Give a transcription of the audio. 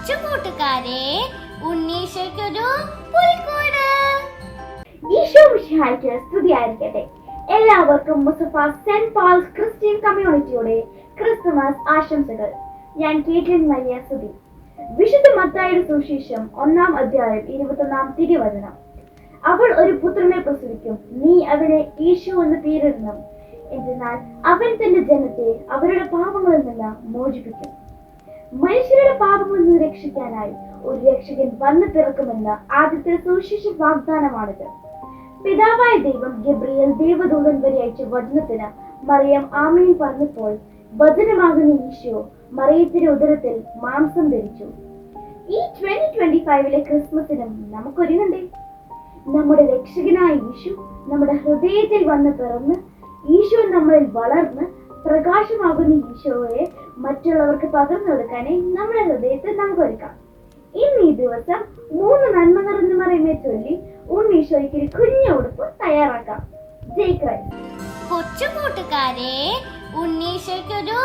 കൊച്ചു കൂട്ടുകാരെ ഉണ്ണീശയ്ക്കൊരു പുൽക്കൂട്. ഈശോ മിശിഹായ്ക്ക് സ്തുതിയായിരിക്കട്ടെ എല്ലാവർക്കും മുസഫ സെന്റ് പോൾസ് ക്രിസ്ത്യൻ കമ്മ്യൂണിറ്റിയുടെ ക്രിസ്തുമസ് ആശംസകൾ. ഞാൻ കേട്ടിൻ മരിയ സ്തുതി. വിശുദ്ധ മത്തായുടെ സുവിശേഷം ഒന്നാം അധ്യായം ഇരുപത്തൊന്നാം തിരുവചനം. അവൾ ഒരു പുത്രനെ പ്രസവിക്കും. നീ അവനെ ഈശോ എന്ന് പേരിടണം. എന്നാൽ അവൻ തന്റെ ജനത്തെ അവരുടെ പാപങ്ങളിൽ നിന്ന് മോചിപ്പിക്കും. മനുഷ്യരുടെ പാപങ്ങളിൽ നിന്ന് രക്ഷിക്കാനായി ഒരു രക്ഷകൻ വന്നു പിറക്കുമെന്ന ആദ്യത്തെ സുവിശേഷ വാഗ്ദാനമാണിത്. പിതാവായ ദൈവം ഗബ്രിയൽ ദേവദൂതൻ വരെ അയച്ച വചനത്തിന് മറിയം ആമീൻ പറഞ്ഞപ്പോൾ വചനമാകുന്ന ഈശോ മറിയത്തിന്റെ ഉദരത്തിൽ മാംസം ധരിച്ചു. ഈ ട്വന്റി ട്വന്റി ഫൈവിലെ ക്രിസ്മസിനും നമുക്കൊരുങ്ങണ്ടേ? നമ്മുടെ രക്ഷകനായ ഈശോ നമ്മുടെ ഹൃദയത്തിൽ വന്ന് പിറന്ന് ഈശോ നമ്മളിൽ വളർന്ന് പ്രകാശമാകുന്ന ഈശോയെ മറ്റുള്ളവർക്ക് പകർന്നു കൊടുക്കാനേ നമ്മുടെ ഹൃദയത്തിൽ നമുക്ക് ഒരുക്കാം. ഇന്ന് ഈ ദിവസം മൂന്ന് നന്മ നിറഞ്ഞു മറിയുമേ ചൊല്ലി ഉണ്ണീശോയ്ക്ക് ഒരു കുഞ്ഞ ഉടുപ്പ് തയ്യാറാക്കാം. ജയ് ക്രൈസ്റ്റ്. കൊച്ചുകൂട്ടുകാരെ ഉണ്ണീശോയ്ക്കൊരു